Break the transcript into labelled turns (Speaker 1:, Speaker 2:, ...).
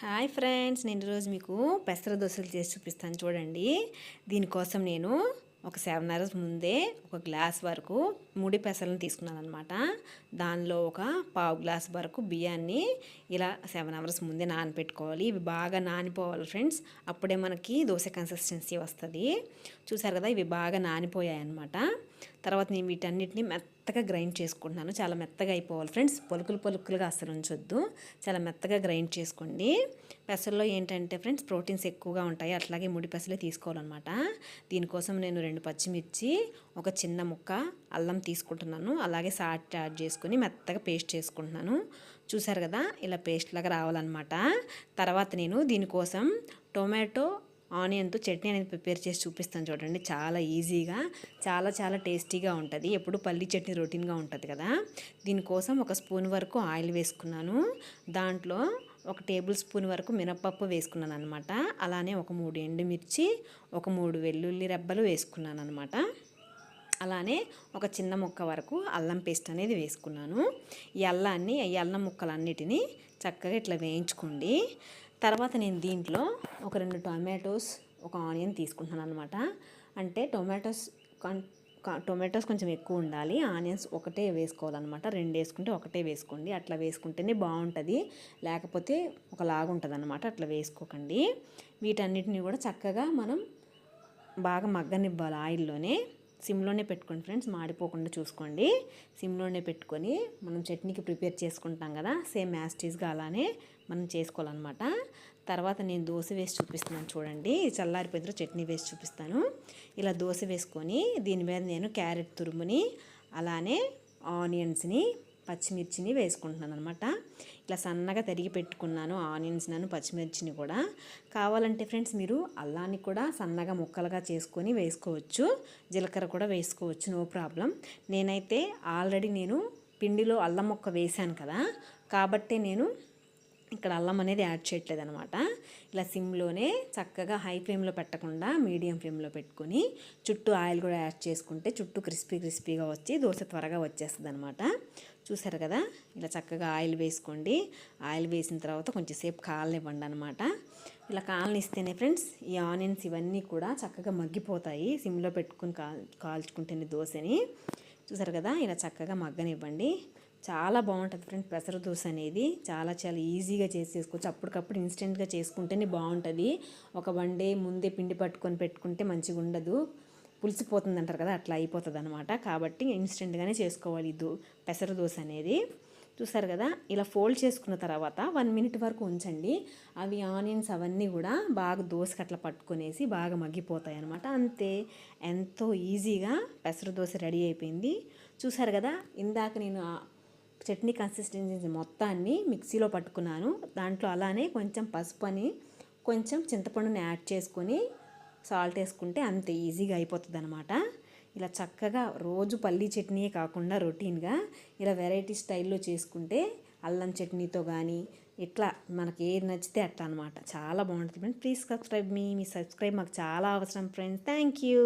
Speaker 1: Hi friends నేను ఈరోజు మీకు పెసర దోశలు చేసి చూపిస్తాను చూడండి. దీనికోసం నేను ఒక సెవెన్ అవర్స్ ముందే ఒక గ్లాస్ వరకు ముడి పెసలను తీసుకున్నాను అనమాట దానిలో ఒక పావు గ్లాస్ వరకు బియ్యాన్ని ఇలా సెవెన్ అవర్స్ ముందే నానపెట్టుకోవాలి. ఇవి బాగా నానిపోవాలి ఫ్రెండ్స్. అప్పుడే మనకి దోశ కన్సిస్టెన్సీ వస్తుంది. చూసారు కదా ఇవి బాగా నానిపోయాయి అనమాట తర్వాత నేను వీటన్నిటిని మెత్తగా గ్రైండ్ చేసుకుంటున్నాను. చాలా మెత్తగా అయిపోవాలి ఫ్రెండ్స్. పొలుకులు పొలుకులుగా అసలు ఉంచొద్దు. చాలా మెత్తగా గ్రైండ్ చేసుకోండి. పెసల్లో ఏంటంటే ఫ్రెండ్స్ ప్రోటీన్స్ ఎక్కువగా ఉంటాయి. అట్లాగే ముడి పెసలే తీసుకోవాలన్నమాట. దీనికోసం నేను రెండు పచ్చిమిర్చి ఒక చిన్న ముక్క అల్లం తీసుకుంటున్నాను. అలాగే సాట్ యాడ్ చేసుకుని మెత్తగా పేస్ట్ చేసుకుంటున్నాను. చూసారు కదా? ఇలా పేస్ట్ లాగా రావాలన్నమాట. తర్వాత నేను దీనికోసం టొమాటో ఆనియన్తో చట్నీ అనేది ప్రిపేర్ చేసి చూపిస్తాను చూడండి. చాలా ఈజీగా చాలా చాలా టేస్టీగా ఉంటుంది. ఎప్పుడు పల్లి చట్నీ రొటీన్గా ఉంటుంది కదా. దీనికోసం ఒక స్పూన్ వరకు ఆయిల్ వేసుకున్నాను. దాంట్లో ఒక టేబుల్ స్పూన్ వరకు మినపప్పు వేసుకున్నాను అనమాట అలానే ఒక మూడు ఎండుమిర్చి ఒక మూడు వెల్లుల్లి రెబ్బలు వేసుకున్నాను అనమాట అలానే ఒక చిన్న ముక్క వరకు అల్లం పేస్ట్ అనేది వేసుకున్నాను. ఈ అల్లాన్ని ఈ అల్లం ముక్కలన్నిటినీ చక్కగా ఇట్లా వేయించుకోండి. తర్వాత నేను దీంట్లో ఒక రెండు టొమాటోస్ ఒక ఆనియన్ తీసుకుంటున్నాను అనమాట అంటే టొమాటోస్ టొమాటోస్ కొంచెం ఎక్కువ ఉండాలి. ఆనియన్స్ ఒకటే వేసుకోవాలన్నమాట. రెండు వేసుకుంటే ఒకటే వేసుకోండి. అట్లా వేసుకుంటేనే బాగుంటుంది. లేకపోతే ఒకలాగా ఉంటుంది అనమాట అట్లా వేసుకోకండి. వీటన్నిటిని కూడా చక్కగా మనం బాగా మగ్గనివ్వాలి ఆయిల్లోనే. సిమ్లోనే పెట్టుకోండి ఫ్రెండ్స్ మాడిపోకుండా చూసుకోండి. సిమ్లోనే పెట్టుకొని మనం చట్నీకి ప్రిపేర్ చేసుకుంటాం కదా సేమ్ యాస్టీస్గా అలానే మనం చేసుకోవాలన్నమాట. తర్వాత నేను దోశ వేసి చూపిస్తున్నాను చూడండి. చల్లారిపోయిన చట్నీ వేసి చూపిస్తాను. ఇలా దోశ వేసుకొని దీని మీద నేను క్యారెట్ తురుముని అలానే ఆనియన్స్ని పచ్చిమిర్చిని వేసుకుంటున్నాను అనమాట ఇలా సన్నగా తరిగి పెట్టుకున్నాను ఆనియన్స్ నన్ను పచ్చిమిర్చిని కూడా. కావాలంటే ఫ్రెండ్స్ మీరు అల్లాన్ని కూడా సన్నగా ముక్కలుగా చేసుకొని వేసుకోవచ్చు. జీలకర్ర కూడా వేసుకోవచ్చు నో ప్రాబ్లం. నేనైతే ఆల్రెడీ నేను పిండిలో అల్లం ముక్క వేశాను కదా కాబట్టే నేను ఇక్కడ అల్లం అనేది యాడ్ చేయట్లేదు అనమాట ఇలా సిమ్లోనే చక్కగా హై ఫ్లేమ్లో పెట్టకుండా మీడియం ఫ్లేమ్లో పెట్టుకొని చుట్టూ ఆయిల్ కూడా యాడ్ చేసుకుంటే చుట్టూ క్రిస్పీ క్రిస్పీగా వచ్చి దోశ త్వరగా వచ్చేస్తుంది అనమాట చూసారు కదా? ఇలా చక్కగా ఆయిల్ వేసుకోండి. ఆయిల్ వేసిన తర్వాత కొంచెం సేపు కాలనివ్వండి అనమాట ఇలా కాలనిస్తేనే ఫ్రెండ్స్ ఈ ఆనియన్స్ ఇవన్నీ కూడా చక్కగా మగ్గిపోతాయి. సిమ్లో పెట్టుకుని కాల్ కాల్చుకుంటేనే దోశని. చూసారు కదా? ఇలా చక్కగా మగ్గనివ్వండి. చాలా బాగుంటుంది ఫ్రెండ్ పెసర దోశ అనేది చాలా చాలా ఈజీగా చేసేసుకోవచ్చు. అప్పటికప్పుడు ఇన్స్టెంట్గా చేసుకుంటేనే బాగుంటుంది. ఒక వన్ డే ముందే పిండి పట్టుకొని పెట్టుకుంటే మంచిగా ఉండదు. పులిసిపోతుంది అంటారు కదా అట్లా అయిపోతుంది అనమాట కాబట్టి ఇన్స్టెంట్గానే చేసుకోవాలి ఇది పెసర దోశ అనేది. చూసారు కదా ఇలా ఫోల్డ్ చేసుకున్న తర్వాత వన్ మినిట్ వరకు ఉంచండి. అవి ఆనియన్స్ అవన్నీ కూడా బాగా దోశకి అట్లా పట్టుకునేసి బాగా మగ్గిపోతాయి అనమాట అంతే ఎంతో ఈజీగా పెసర దోశ రెడీ అయిపోయింది. చూసారు కదా ఇందాక నేను చట్నీ కన్సిస్టెన్సీ మొత్తాన్ని మిక్సీలో పట్టుకున్నాను. దాంట్లో అలానే కొంచెం పసుపు అని కొంచెం చింతపండుని యాడ్ చేసుకొని సాల్ట్ వేసుకుంటే అంత ఈజీగా అయిపోతుంది అనమాట ఇలా చక్కగా రోజు పల్లీ చట్నీయే కాకుండా రొటీన్గా ఇలా వెరైటీ స్టైల్లో చేసుకుంటే అల్లం చట్నీతో కానీ ఇట్లా మనకి ఏది నచ్చితే అట్లా అనమాట చాలా బాగుంటుంది. ఫ్రెండ్స్ ప్లీజ్ సబ్స్క్రైబ్ మీ మీ సబ్స్క్రైబ్ మాకు చాలా అవసరం ఫ్రెండ్స్. Thank you